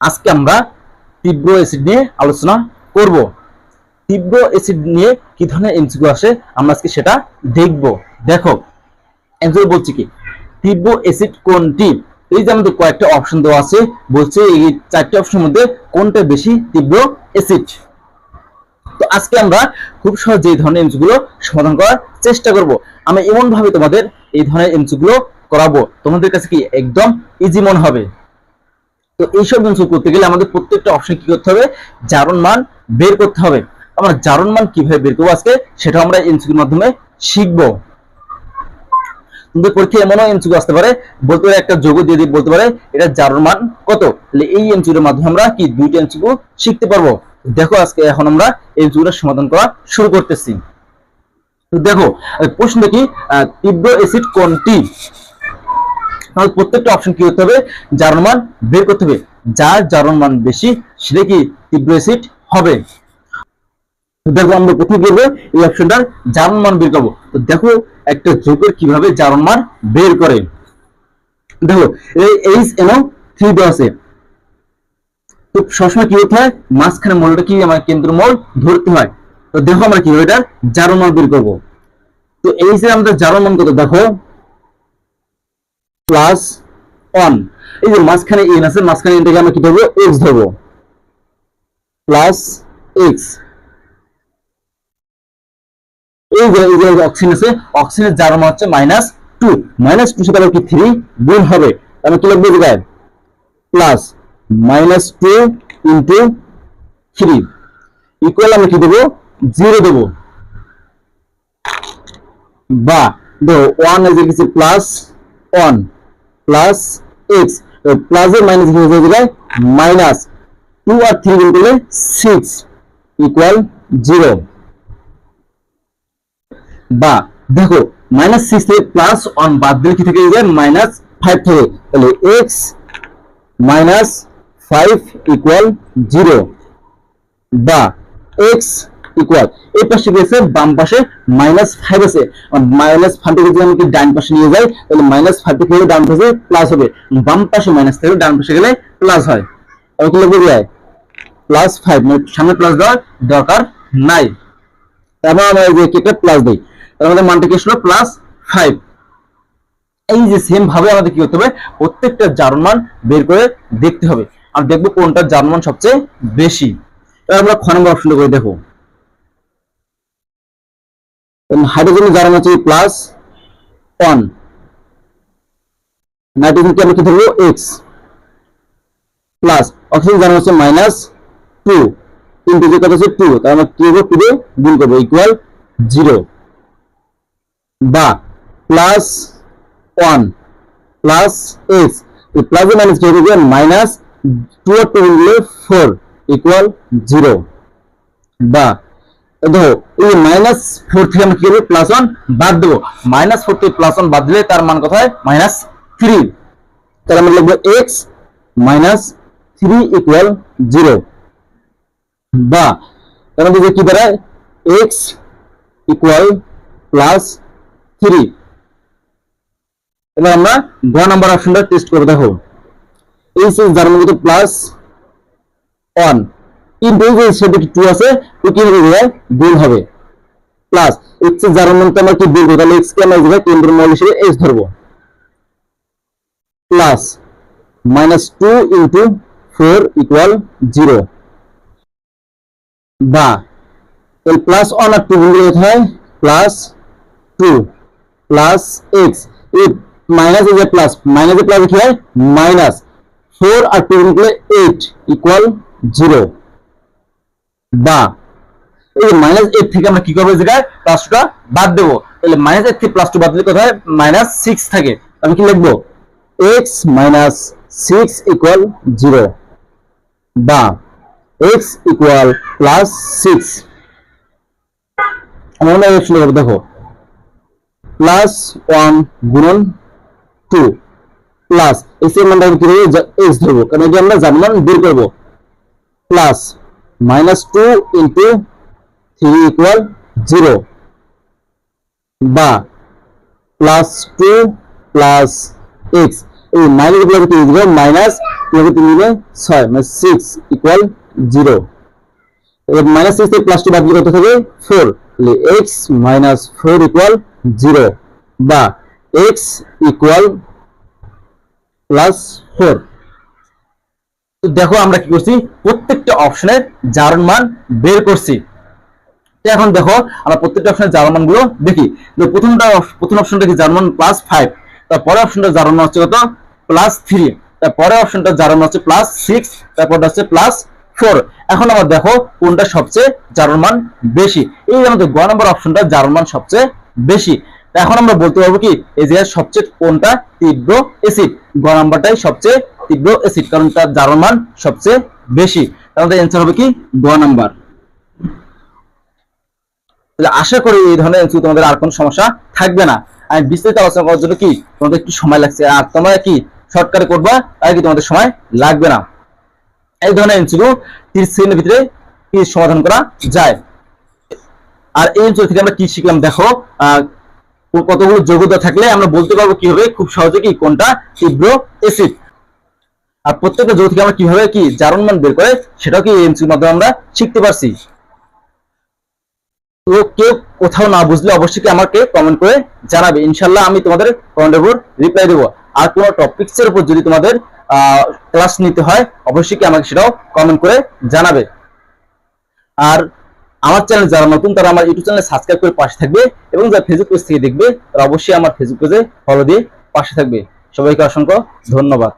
আজকে আমরা তীব্র অ্যাসিড নিয়ে আলোচনা করব। তীব্র অ্যাসিড নিয়ে কি ধরনের এমসিকিউ আসে, আমরা আজকে সেটা দেখব। দেখো এমসিকিউ বলছি কি? তীব্র অ্যাসিড কোনটি? এই যে আমাদের কয়েকটা অপশন দেওয়া আছে, বলছে এই চারটি অপশনের মধ্যে কোনটা বেশি তীব্র অ্যাসিড তো আজকে আমরা খুব সহজে এই ধরনের এমসি গুলো সমাধান করার চেষ্টা করব। আমি এমন ভাবে তোমাদের এই ধরনের এমসি গুলো করাবো। তোমাদের কাছে কি একদম ইজি মনে হবে? তো এইসব এমসি করতে গেলে আমাদের প্রত্যেকটা অপশন কি করতে হবে? জারণ মান বের করতে হবে। আমরা জারণ মান কীভাবে বের করব আজকে? সেটা আমরা এমসিকিউর মাধ্যমে শিখব। তোমাদের পরীক্ষায় এমনও এমসিকিউ আসতে পারে, বলতে পারে একটা যোগ দিয়ে বলতে পারে, এটা জারণ মান কত? তাহলে এই এমসিকিউর মাধ্যমে আমরা কি দুইটা এমসিকিউ শিখতে পারব? দেখো আজকে এখন আমরা এমসিকিউটা সমাধান করা শুরু করতেছি। দেখো, প্রশ্ন কি তীব্র অ্যাসিড কোনটি? তাহলে প্রত্যেকটা অপশন কি করতে হবে? জারণ মান বের করতে হবে। যার জারণ মান বেশি, সেটা কি তীব্র অ্যাসিড হবে? দেখো আমরা প্রথমে করব? এই অপশনটার জারণ মান বের করব। তো দেখো, একটা যোগের কীভাবে জারণ মান বের করে। দেখো, এই এইচ এনও থ্রি দেওয়া আছে। তো সবসময় কি করতে হয়? মাঝখানে মলটা কি আমার কেন্দ্র মল ধরতে হয়। তো দেখো আমরা কীভাবে এটার জারণ মান বের করব। তো এইচ এর আমাদের জারণ মান কত? দেখো প্লাস ওয়ান এই যে মাঝখানে এন আছে, মাঝখানে এনটাকে আমরা কি ধরবো? এক্স ধরবো। প্লাস এক্স এই যে এই যে অক্সিজেন আছে, অক্সিজেনের যার মান হচ্ছে মাইনাস টু মাইনাস টু আবার কি? থ্রি গুণ হবে। আমি কি জায়গায়? Plus minus two into three equal আমি কি দেবো? জিরো দেবো। বা, দেখো ওয়ান এসে plus one plus x plus এর মাইনাস হয়ে যায় মাইনাস টু আর থ্রি গুণ করলে সিক্স ইকুয়াল জিরো বা দেখো মাইনাস সিক্স থেকে প্লাস ওয়ান বাদ দিলে কি থেকে যায়? মাইনাস ফাইভ থেকে। তাহলে x minus five equal zero বা এক্স ইকুয়াল এই পাশে গেছে, বাম পাশে মাইনাস ফাইভ আছে। মাইনাস ফাইভ যদি আমি ডান পাশে নিয়ে যাই, তাহলে মাইনাস ফাইভ থেকে ডান পাশে প্লাস হবে। বাম পাশে মাইনাস থেকে ডান পাশে গেলে প্লাস হয়। আমি কি লিখব যায় প্লাস ফাইভ সামনে প্লাস দেওয়ার দরকার নাই। তারপর আমরা এই যে কেটে প্লাস দিই। তার আমাদের মানটা কি আসলো? প্লাস ফাইভ এই যে সেম ভাবে আমাদের কি করতে হবে? প্রত্যেকটা জার্মান বের করে দেখতে হবে। আর দেখব কোনটা জার্মান সবচেয়ে বেশি। এবার আমরা খ নম্বর অপশনটা করে দেখো হাইড্রোজেনের জারণ হচ্ছে প্লাস ওয়ান নাইট্রোজেনকে আমরা কি ধরবো? এক্স প্লাস অক্সিজেন জারণ হচ্ছে মাইনাস টু ইন্টু যে কথা হচ্ছে? টু তার আমরা কি করব? টু দিয়ে গুণ করব ইকুয়াল জিরো বা প্লাস ওয়ান প্লাস এক্স এই প্লাস মাইনাস কি হবে? মাইনাস টু আর টু গুণলে ফোর ইকুয়াল জিরো বা দেখো, এই মাইনাস ফোর থেকে আমরা কি করব? প্লাস ওয়ান বাদ দেবো। মাইনাস ফোর থেকে প্লাস ওয়ান বাদ দিলে তার মান কত হয় মাইনাস থ্রি তাহলে আমরা লিখব x minus three equal zero বা, তার মধ্যে কি দাঁড়ায়? এক্স ইকুয়াল প্লাস থ্রি এবার আমরা গ নাম্বার অপশনটা টেস্ট করে দেখো। এইচ এস যার মধ্যে প্লাস ওয়ান কিন্তু যে সেটা টু আছে তো কি হবে গুণ হবে। প্লাস এক্সের যার মধ্যে আমরা কি করব তাহলে এক্স কে আমরা যেটা কেন্দ্র মৌল হিসেবে এক্স ধরবো। Plus minus two into four equal zero বা, এই প্লাস ওয়ান আর টু হতে হয় প্লাস টু প্লাস এক্স এই মাইনাস এ প্লাস মাইনাস এ প্লাস কি হয়? মাইনাস ফোর আর টু গুণলে এইট ইকুয়াল জিরো বা এই মাইনাস এইট থেকে আমরা কি করব জায়গায়? প্লাস টুটা বাদ দেবো। তাহলে মাইনাস এইট থেকে প্লাস টু বাদ দিলে কোথায় মাইনাস সিক্স থাকে। আমি কি লিখব? X minus six equal zero বা এক্স ইকুয়াল প্লাস সিক্স আমরা দেখো। প্লাস ওয়ান গুণন টু প্লাস এক্সের মানটা আমি কি হবে এক্স ধরবো। কারণ এটা আমরা জানি মান বের করব। Plus minus two into three equal zero বা প্লাস টু প্লাস এক্স এই মাইনাসগুলো কি জিরো মাইনাস তিন তিন দিলে ছয় মানে সিক্স ইকুয়াল জিরো এবার মাইনাস সিক্স থেকে প্লাস টু বাদ কত হবে? Four x minus four equal zero বা এক্স ইকুয়াল প্লাস ফোর দেখো আমরা কি করছি? প্রত্যেকটা অপশনের জারণ মান বের করছি। এখন দেখো, আমরা প্রত্যেকটা অপশনের জারণ মানগুলো দেখি। প্রথমটা প্রথম অপশনটা কি? জারণ প্লাস ফাইভ তারপরে অপশনটা জারণ মান হচ্ছে কত? প্লাস থ্রি তারপরে অপশনটা জারণ হচ্ছে প্লাস সিক্স তারপরটা হচ্ছে প্লাস ফোর এখন আবার দেখো, কোনটা সবচেয়ে জারণ মান বেশি? এই আমাদের গ নম্বর অপশনটা জারণ মান সবচেয়ে বেশি। এখন আমরা বলতে পারব কি? এই যে সবচেয়ে কোনটা তীব্র অ্যাসিড গ নাম্বারটাই সবচেয়ে তীব্র অ্যাসিড কারণ তার জারণ মান সবচেয়ে বেশি। তাহলে অ্যান্সার হবে কি? গ নাম্বার। তাহলে আশা করি এই ধরনের এমসিকিউ তোমাদের আর কোনো সমস্যা থাকবে না। আমি বিস্তারিত আলোচনা করার জন্য কি? তোমাদের একটু সময় লাগছে। আর তোমরা কি শর্টকাটে করবা তাই কি তোমাদের সময় লাগবে না। এই ধরনের এমসিকিউ তিরিশ সেকেন্ডের ভিতরে কি সমাধান করা যায়? আর এই এমসিকিউ থেকে আমরা কি শিখলাম দেখো কতগুলো যোগ্যতা থাকলে আমরা বলতে পারব কি হবে খুব সহজে কি কোনটা তীব্র অ্যাসিড আর প্রত্যেকটা যোগ থেকে আমরা কীভাবে কি জারণ মান বের করে সেটাও কি এমসির মাধ্যমে আমরা শিখতে পারছি? তো কেউ কোথাও না বুঝলে অবশ্যই আমাকে কমেন্ট করে জানাবে। ইনশাল্লাহ আমি তোমাদের কমেন্টের উপর রিপ্লাই দেবো। আর কোনো টপিকস এর উপর যদি তোমাদের ক্লাস নিতে হয়, অবশ্যই কি আমাকে সেটাও কমেন্ট করে জানাবে। আর আমার চ্যানেল যারা নতুন, তারা আমার ইউটিউব চ্যানেল সাবস্ক্রাইব করে পাশে থাকবে এবং যারা ফেসবুক পেজ থেকে দেখবে, তারা অবশ্যই আমার ফেসবুক পেজে ফলো দিয়ে পাশে থাকবে। সবাইকে অসংখ্য ধন্যবাদ।